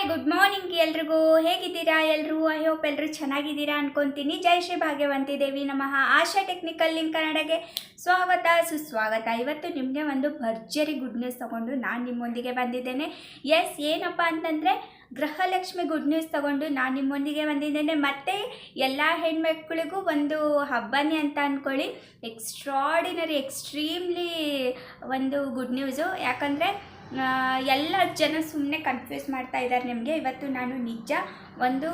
Hi good morning ಎಲ್ರಿಗೂ. ಹೇಗಿದ್ದೀರಾ ಎಲ್ಲರೂ ಐ ಹೋಪ್ ಎಲ್ಲರೂ ಚೆನ್ನಾಗಿದ್ದೀರಾ ಅನ್ಕೊಂತೀನಿ. ಜೈ ಶ್ರೀ ಭಾಗ್ಯವಂತಿ ದೇವಿ ನಮಃ. ಆಶಾ ಟೆಕ್ನಿಕಲ್ ಲಿಂಕ್ ಕನ್ನಡಗೆ ಸ್ವಾಗತ, ಸುಸ್ವಾಗತ. ಇವತ್ತು ನಿಮಗೆ ಒಂದು ಭರ್ಜರಿ ಗುಡ್ ನ್ಯೂಸ್ ತಗೊಂಡು ನಾನು ನಿಮ್ಮೊಂದಿಗೆ ಬಂದಿದ್ದೇನೆ. ಎಸ್ ಏನಪ್ಪ ಅಂತಂದರೆ ಗೃಹಲಕ್ಷ್ಮಿ ಗುಡ್ ನ್ಯೂಸ್ ತಗೊಂಡು ನಾನು ನಿಮ್ಮೊಂದಿಗೆ ಬಂದಿದ್ದೇನೆ. ಮತ್ತು ಎಲ್ಲ ಹೆಣ್ಮಕ್ಳಿಗೂ ಒಂದು ಹಬ್ಬನೇ ಅಂತ ಅಂದ್ಕೊಳ್ಳಿ ಎಕ್ಸ್ಟ್ರಾಡಿನರಿ ಎಕ್ಸ್ಟ್ರೀಮ್ಲಿ ಒಂದು ಗುಡ್ ನ್ಯೂಸು ಯಾಕಂದರೆ ಎಲ್ಲ ಜನ ಸುಮ್ಮನೆ ಕನ್ಫ್ಯೂಸ್ ಮಾಡ್ತಾ ಇದ್ದಾರೆ ನಿಮಗೆ. ಇವತ್ತು ನಾನು ನಿಜ ಒಂದು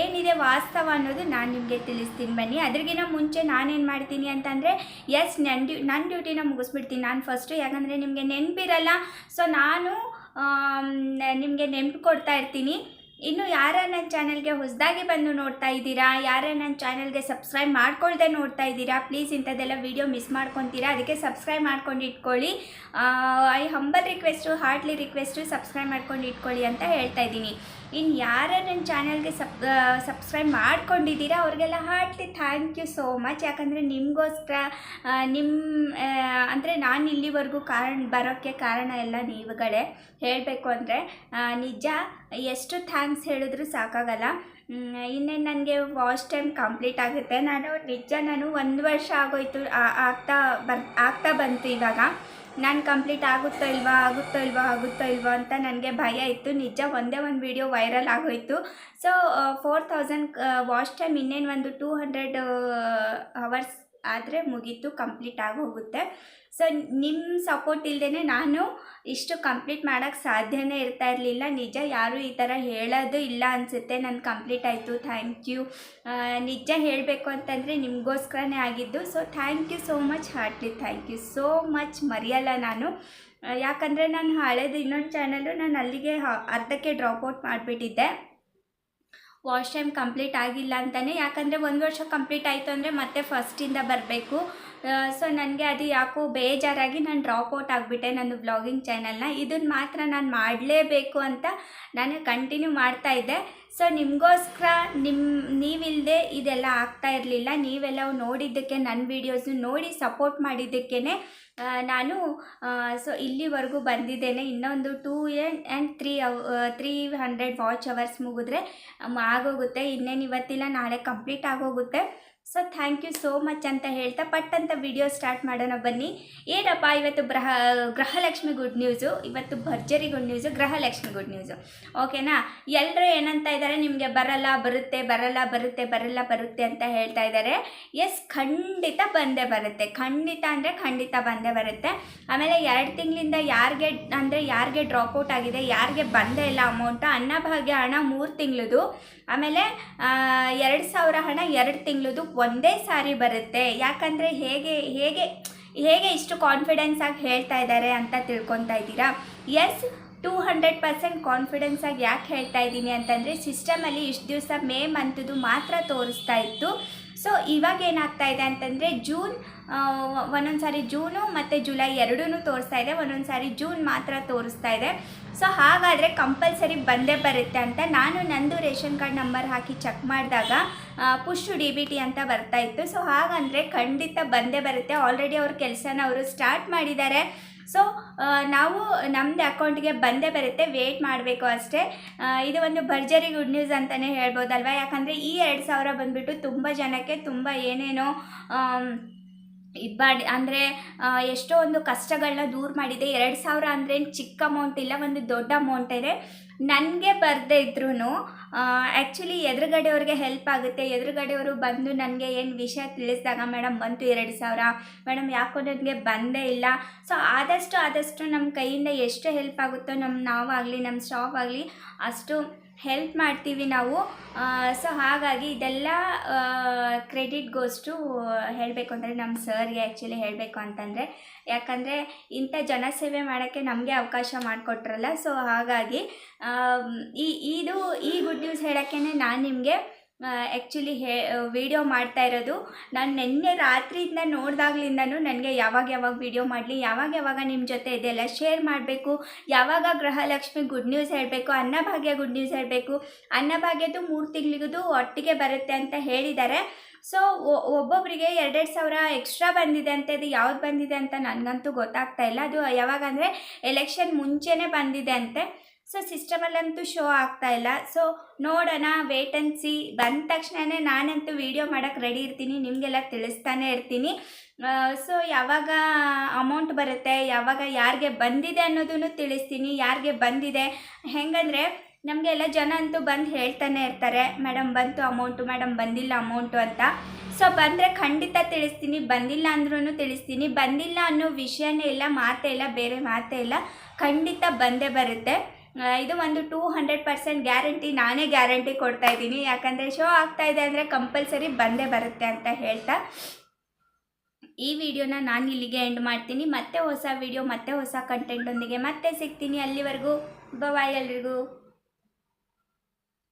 ಏನಿದೆ ವಾಸ್ತವ ಅನ್ನೋದು ನಾನು ನಿಮಗೆ ತಿಳಿಸ್ತೀನಿ ಬನ್ನಿ. ಅದ್ರಿಗಿನ ಮುಂಚೆ ನಾನೇನು ಮಾಡ್ತೀನಿ ಅಂತಂದರೆ ಎಸ್ ನನ್ನ ಡ್ಯೂ ನನ್ನ ಡ್ಯೂಟಿನ ಮುಗಿಸ್ಬಿಡ್ತೀನಿ. ನಾನು ಫಸ್ಟು ಯಾಕಂದರೆ ನಿಮಗೆ ನೆನಪಿರಲ್ಲ. ಸೊ ನಾನು ನಿಮಗೆ ನೆನಪು ಕೊಡ್ತಾ ಇರ್ತೀನಿ. ಇನ್ನು ಯಾರ ನನ್ನ ಚಾನಲ್ಗೆ ಹೊಸದಾಗಿ ಬಂದು ನೋಡ್ತಾ ಇದ್ದೀರಾ, ಯಾರ ನನ್ನ ಚಾನಲ್ಗೆ ಸಬ್ಸ್ಕ್ರೈಬ್ ಮಾಡ್ಕೊಳ್ದೆ ನೋಡ್ತಾ ಇದ್ದೀರಾ ಪ್ಲೀಸ್ ಇಂಥದ್ದೆಲ್ಲ ವೀಡಿಯೋ ಮಿಸ್ ಮಾಡ್ಕೊತೀರಾ, ಅದಕ್ಕೆ ಸಬ್ಸ್ಕ್ರೈಬ್ ಮಾಡ್ಕೊಂಡು ಇಟ್ಕೊಳ್ಳಿ. I humble request heartly request subscribe ಮಾಡ್ಕೊಂಡು ಇಟ್ಕೊಳ್ಳಿ ಅಂತ ಹೇಳ್ತಾ ಇದ್ದೀನಿ. ಇನ್ನು ಯಾರು ನನ್ನ ಚಾನಲ್ಗೆ ಸಬ್ ಸಬ್ಸ್ಕ್ರೈಬ್ ಮಾಡ್ಕೊಂಡಿದ್ದೀರಾ, ಅವ್ರಿಗೆಲ್ಲ heartly thank you so much ಯಾಕಂದರೆ ನಿಮಗೋಸ್ಕರ ನಿಮ್ಮ ಅಂದರೆ ನಾನು ಇಲ್ಲಿವರೆಗೂ ಕಾರಣ, ಬರೋಕ್ಕೆ ಕಾರಣ ಎಲ್ಲ ನೀವುಗಳೇ. ಹೇಳಬೇಕು ಅಂದರೆ ನಿಜ, ಎಷ್ಟು ಥ್ಯಾಂಕ್ಸ್ ಹೇಳಿದ್ರು ಸಾಕಾಗಲ್ಲ. ಇನ್ನೇನು ನನಗೆ ವಾಚ್ ಟೈಮ್ ಕಂಪ್ಲೀಟ್ ಆಗುತ್ತೆ. ನಾನು ನಿಜ, ನಾನು ಒಂದು ವರ್ಷ ಆಗೋಯ್ತು ಆಗ್ತಾ ಬರ್, ಆಗ್ತಾ ಬಂತು ಇವಾಗ. ನಾನು ಕಂಪ್ಲೀಟ್ ಆಗುತ್ತೋ ಇಲ್ವಾ ಆಗುತ್ತೋ ಇಲ್ವಾ ಆಗುತ್ತೋ ಇಲ್ವಾ ಅಂತ ನನಗೆ ಭಯ ಇತ್ತು. ನಿಜ ಒಂದೇ ಒಂದು ವಿಡಿಯೋ ವೈರಲ್ ಆಗೋಯಿತು. So four thousand watch time ಇನ್ನೇನು ಒಂದು ಟೂ ಹಂಡ್ರೆಡ್ ಅವರ್ಸ್ ಆದರೆ ಮುಗೀತು ಕಂಪ್ಲೀಟ್ ಆಗಿ ಹೋಗುತ್ತೆ. ಸೊ ನಿಮ್ಮ ಸಪೋರ್ಟ್ ಇಲ್ಲದೇ ನಾನು ಇಷ್ಟು ಕಂಪ್ಲೀಟ್ ಮಾಡೋಕ್ಕೆ ಸಾಧ್ಯನೇ ಇರ್ತಾ ಇರಲಿಲ್ಲ. ನಿಜ ಯಾರೂ ಈ ಥರ ಹೇಳೋದು ಇಲ್ಲ ಅನಿಸುತ್ತೆ. ನಾನು ಕಂಪ್ಲೀಟ್ ಆಯಿತು. ಥ್ಯಾಂಕ್ ಯು ನಿಜ ಹೇಳಬೇಕು ಅಂತಂದರೆ ನಿಮಗೋಸ್ಕರನೇ ಆಗಿದ್ದು. So thank you so much heartly thank you so much ಮರೆಯಲ್ಲ ನಾನು. ಯಾಕಂದರೆ ನಾನು ಹಳೇದು ಇನ್ನೊಂದು ಚಾನಲು ನಾನು ಅಲ್ಲಿಗೆ ಅರ್ಧಕ್ಕೆ ಡ್ರಾಪ್ ಔಟ್ ಮಾಡಿಬಿಟ್ಟಿದ್ದೆ. ವಾಶ್ ಟೈಮ್ ಕಂಪ್ಲೀಟ್ ಆಗಿಲ್ಲ ಅಂತಲೇ ಯಾಕಂದರೆ ಒಂದು ವರ್ಷ ಕಂಪ್ಲೀಟ್ ಆಯಿತು ಅಂದರೆ ಮತ್ತೆ ಫಸ್ಟಿಂದ ಬರಬೇಕು. ಸೊ ನನಗೆ ಅದು ಯಾಕೋ ಬೇಜಾರಾಗಿ ನಾನು ಡ್ರಾಪ್ ಔಟ್ ಆಗಿಬಿಟ್ಟೆ ನನ್ನ ಬ್ಲಾಗಿಂಗ್ ಚಾನಲ್ನ ಇದನ್ನು ಮಾತ್ರ ನಾನು ಮಾಡಲೇಬೇಕು ಅಂತ ನಾನು ಕಂಟಿನ್ಯೂ ಮಾಡ್ತಾ ಇದ್ದೆ. ಸೊ ನಿಮಗೋಸ್ಕರ ನಿಮ್ಮ ನೀವಿಲ್ಲದೆ ಇದೆಲ್ಲ ಆಗ್ತಾ ಇರಲಿಲ್ಲ. ನೀವೆಲ್ಲ ನೋಡಿದ್ದಕ್ಕೆ ನನ್ನ ವೀಡಿಯೋಸ್ನ ನೋಡಿ ಸಪೋರ್ಟ್ ಮಾಡಿದ್ದಕ್ಕೇ ನಾನು ಸೊ ಇಲ್ಲಿವರೆಗೂ ಬಂದಿದ್ದೇನೆ. ಇನ್ನೊಂದು two and three uh three hundred watch hours ಮುಗಿದ್ರೆ ಆಗೋಗುತ್ತೆ. ಇನ್ನೇನು ಇವತ್ತಿಲ್ಲ, ನಾಳೆ ಕಂಪ್ಲೀಟ್ ಆಗೋಗುತ್ತೆ. So thank you so much ಅಂತ ಹೇಳ್ತಾ ಪಟ್ ಅಂತ ವಿಡಿಯೋ ಸ್ಟಾರ್ಟ್ ಮಾಡೋಣ ಬನ್ನಿ. ಏನಪ್ಪ, ಇವತ್ತು ಗ್ರಹ, ಗೃಹಲಕ್ಷ್ಮಿ ಗುಡ್ ನ್ಯೂಸು ಇವತ್ತು ಭರ್ಜರಿ good news Gruhalakshmi good news ಓಕೆನಾ ಎಲ್ಲರೂ ಏನಂತ ಇದ್ದಾರೆ ನಿಮಗೆ ಬರಲ್ಲ, ಬರುತ್ತೆ ಬರಲ್ಲ ಬರುತ್ತೆ ಬರಲ್ಲ, ಬರುತ್ತೆ ಅಂತ ಹೇಳ್ತಾ ಇದ್ದಾರೆ ಎಸ್ ಖಂಡಿತ ಬಂದೇ ಬರುತ್ತೆ. ಖಂಡಿತ ಅಂದರೆ ಖಂಡಿತ ಬಂದೇ ಬರುತ್ತೆ. ಆಮೇಲೆ ಎರಡು ತಿಂಗಳಿಂದ ಯಾರಿಗೆ, ಅಂದರೆ ಯಾರಿಗೆ ಡ್ರಾಪ್ಔಟ್ ಆಗಿದೆ, ಯಾರಿಗೆ ಬಂದೇ ಇಲ್ಲ ಅಮೌಂಟು ಅನ್ನಭಾಗ್ಯ ಹಣ ಮೂರು ತಿಂಗಳದು. ಆಮೇಲೆ ಎರಡು ಸಾವಿರ ಹಣ ಎರಡು ತಿಂಗಳದು ಒಂದೇ ಸಾರಿ ಬರುತ್ತೆ. ಯಾಕಂದರೆ ಹೇಗೆ ಹೇಗೆ ಹೇಗೆ ಇಷ್ಟು ಕಾನ್ಫಿಡೆನ್ಸ್ ಆಗಿ ಹೇಳ್ತಾ ಇದ್ದಾರೆ ಅಂತ ತಿಳ್ಕೊತಾ ಇದ್ದೀರಾ? Yes two hundred percent confidence ಆಗಿ ಯಾಕೆ ಹೇಳ್ತಾ ಇದ್ದೀನಿ ಅಂತಂದರೆ ಸಿಸ್ಟಮಲ್ಲಿ ಇಷ್ಟು ದಿವಸ ಮೇ ಮಂತದ್ದು ಮಾತ್ರ ತೋರಿಸ್ತಾ ಇತ್ತು. ಸೊ ಇವಾಗ ಏನಾಗ್ತಾ ಇದೆ ಅಂತಂದರೆ ಜೂನ್ ಒಂದೊಂದು ಸಾರಿ ಜೂನು ಮತ್ತು ಜುಲೈ ಎರಡೂ ತೋರಿಸ್ತಾ ಇದೆ. ಒಂದೊಂದು ಸಾರಿ ಜೂನ್ ಮಾತ್ರ ತೋರಿಸ್ತಾ ಇದೆ. ಸೊ ಹಾಗಾದರೆ ಕಂಪಲ್ಸರಿ ಬಂದೇ ಬರುತ್ತೆ ಅಂತ ನಾನು ನಂದು ರೇಷನ್ ಕಾರ್ಡ್ ನಂಬರ್ ಹಾಕಿ ಚೆಕ್ ಮಾಡಿದಾಗ ಪುಷ್ಟು ಡಿ ಬಿ ಟಿ ಅಂತ ಬರ್ತಾ ಇತ್ತು. ಸೊ ಹಾಗಂದರೆ ಖಂಡಿತ ಬಂದೇ ಬರುತ್ತೆ. ಆಲ್ರೆಡಿ ಅವ್ರ ಕೆಲಸನ ಅವರು ಸ್ಟಾರ್ಟ್ ಮಾಡಿದ್ದಾರೆ. ಸೊ ನಾವು ನಮ್ಮದು ಅಕೌಂಟ್ಗೆ ಬಂದೇ ಬರುತ್ತೆ ವೇಟ್ ಮಾಡಬೇಕು ಅಷ್ಟೇ. ಇದು ಒಂದು ಭರ್ಜರಿ ಗುಡ್ ನ್ಯೂಸ್ ಅಂತಲೇ ಹೇಳ್ಬೋದಲ್ವ? ಯಾಕಂದರೆ ಈ ಎರಡು ಸಾವಿರ ಬಂದುಬಿಟ್ಟು ತುಂಬ ಜನಕ್ಕೆ ತುಂಬ ಏನೇನೋ ಇದು ಮಾಡಿ ಅಂದರೆ ಎಷ್ಟೋ ಒಂದು ಕಷ್ಟಗಳನ್ನ ದೂರ ಮಾಡಿದೆ. ಎರಡು ಸಾವಿರ ಅಂದರೆ ಚಿಕ್ಕ ಅಮೌಂಟ್ ಇಲ್ಲ, ಒಂದು ದೊಡ್ಡ ಅಮೌಂಟ್ ಇದೆ. ನನಗೆ ಬರದೇ ಇದ್ರೂ ಆ್ಯಕ್ಚುಲಿ ಎದುರುಗಡೆಯವ್ರಿಗೆ ಹೆಲ್ಪ್ ಆಗುತ್ತೆ. ಎದುರುಗಡೆಯವರು ಬಂದು ನನಗೆ ಏನು ವಿಷಯ ತಿಳಿಸಿದಾಗ, ಮೇಡಮ್, ಬಂತು ಎರಡು ಸಾವಿರ. ಮೇಡಮ್, ಯಾಕೋ ನನಗೆ ಬಂದೇ ಇಲ್ಲ. ಸೊ ಆದಷ್ಟು ಆದಷ್ಟು ನಮ್ಮ ಕೈಯಿಂದ ಎಷ್ಟು ಹೆಲ್ಪ್ ಆಗುತ್ತೋ ನಮ್ಮ ನಾವಾಗಲಿ ನಮ್ಮ ಸ್ಟಾಫ್ ಆಗಲಿ, ಅಷ್ಟು ಹೆಲ್ಪ್ ಮಾಡ್ತೀವಿ ನಾವು. ಸೊ ಹಾಗಾಗಿ ಇದೆಲ್ಲ ಕ್ರೆಡಿಟ್ ಗೋಸ್ಟು ಹೇಳಬೇಕು ಅಂದರೆ ನಮ್ಮ ಸರ್ಗೆ ಆ್ಯಕ್ಚುಲಿ ಹೇಳಬೇಕು ಅಂತಂದರೆ. ಯಾಕಂದರೆ ಇಂಥ ಜನಸೇವೆ ಮಾಡೋಕ್ಕೆ ನಮಗೆ ಅವಕಾಶ ಮಾಡಿಕೊಟ್ರಲ್ಲ. ಸೊ ಹಾಗಾಗಿ ಈ, ಇದು, ಈ ಗುಡ್ ನ್ಯೂಸ್ ಹೇಳೋಕ್ಕೇ ನಾನು ನಿಮಗೆ ಆ್ಯಕ್ಚುಲಿ ಹೇ ವೀಡಿಯೋ ಮಾಡ್ತಾ ಇರೋದು. ನಾನು ನಿನ್ನೆ ರಾತ್ರಿಯಿಂದ ನೋಡಿದಾಗ್ಲಿಂದನೂ ನನಗೆ ಯಾವಾಗ ಯಾವಾಗ ವೀಡಿಯೋ ಮಾಡಲಿ, ಯಾವಾಗ ಯಾವಾಗ ನಿಮ್ಮ ಜೊತೆ ಇದೆಲ್ಲ ಶೇರ್ ಮಾಡಬೇಕು, ಯಾವಾಗ ಗೃಹಲಕ್ಷ್ಮಿ ಗುಡ್ ನ್ಯೂಸ್ ಹೇಳಬೇಕು, ಅನ್ನಭಾಗ್ಯ ಗುಡ್ ನ್ಯೂಸ್ ಹೇಳಬೇಕು, ಅನ್ನಭಾಗ್ಯದ್ದು ಮೂರು ತಿಂಗಳಿಗೂ ಒಟ್ಟಿಗೆ ಬರುತ್ತೆ ಅಂತ ಹೇಳಿದ್ದಾರೆ. ಸೊ ಒಬ್ಬೊಬ್ಬರಿಗೆ ಎರಡೆರಡು ಸಾವಿರ ಎಕ್ಸ್ಟ್ರಾ ಬಂದಿದೆ ಅಂತ, ಇದು ಯಾವ್ದು ಬಂದಿದೆ ಅಂತ ನನಗಂತೂ ಗೊತ್ತಾಗ್ತಾ ಇಲ್ಲ. ಅದು ಯಾವಾಗಂದರೆ ಎಲೆಕ್ಷನ್ ಮುಂಚೆನೇ ಬಂದಿದೆ ಅಂತೆ. ಸೊ ಸಿಸ್ಟಮಲ್ಲಂತೂ ಶೋ ಆಗ್ತಾ ಇಲ್ಲ. ಸೊ ನೋಡೋಣ ವೇಟ್ ಆ್ಯಂಡ್ ಸಿ ಬಂದ ತಕ್ಷಣವೇ ನಾನಂತೂ ವಿಡಿಯೋ ಮಾಡೋಕ್ಕೆ ರೆಡಿ ಇರ್ತೀನಿ. ನಿಮಗೆಲ್ಲ ತಿಳಿಸ್ತಾನೆ ಇರ್ತೀನಿ. ಸೊ ಯಾವಾಗ ಅಮೌಂಟ್ ಬರುತ್ತೆ, ಯಾವಾಗ ಯಾರಿಗೆ ಬಂದಿದೆ ಅನ್ನೋದನ್ನು ತಿಳಿಸ್ತೀನಿ. ಯಾರಿಗೆ ಬಂದಿದೆ? ಹೆಂಗಂದರೆ ನಮಗೆಲ್ಲ ಜನ ಅಂತೂ ಬಂದು ಹೇಳ್ತಾನೆ ಇರ್ತಾರೆ. ಮೇಡಮ್, ಬಂತು ಅಮೌಂಟು ಮೇಡಮ್, ಬಂದಿಲ್ಲ ಅಮೌಂಟು ಅಂತ. ಸೊ ಬಂದರೆ ಖಂಡಿತ ತಿಳಿಸ್ತೀನಿ. ಬಂದಿಲ್ಲ ಅಂದ್ರೂ ತಿಳಿಸ್ತೀನಿ. ಬಂದಿಲ್ಲ ಅನ್ನೋ ವಿಷಯನೇ ಇಲ್ಲ, ಮಾತೇ ಇಲ್ಲ, ಬೇರೆ ಮಾತೇ ಇಲ್ಲ. ಖಂಡಿತ ಬಂದೇ ಬರುತ್ತೆ. ಇದು ಒಂದು ಟೂ ಹಂಡ್ರೆಡ್ ಪರ್ಸೆಂಟ್ ಗ್ಯಾರಂಟಿ ನಾನೇ ಗ್ಯಾರಂಟಿ ಕೊಡ್ತಾ ಇದ್ದೀನಿ. ಯಾಕಂದರೆ ಶೋ ಆಗ್ತಾ ಇದೆ ಅಂದರೆ ಕಂಪಲ್ಸರಿ ಬಂದೇ ಬರುತ್ತೆ ಅಂತ ಹೇಳ್ತಾ. ಈ ವಿಡಿಯೋನ ನಾನು ಇಲ್ಲಿಗೆ ಎಂಡ್ ಮಾಡ್ತೀನಿ. ಮತ್ತೆ ಹೊಸ ವಿಡಿಯೋ ಮತ್ತೆ ಹೊಸ ಕಂಟೆಂಟೊಂದಿಗೆ ಮತ್ತೆ ಸಿಗ್ತೀನಿ. ಅಲ್ಲಿವರೆಗೂ ಬಾಯ್ ಎಲ್ರಿಗೂ.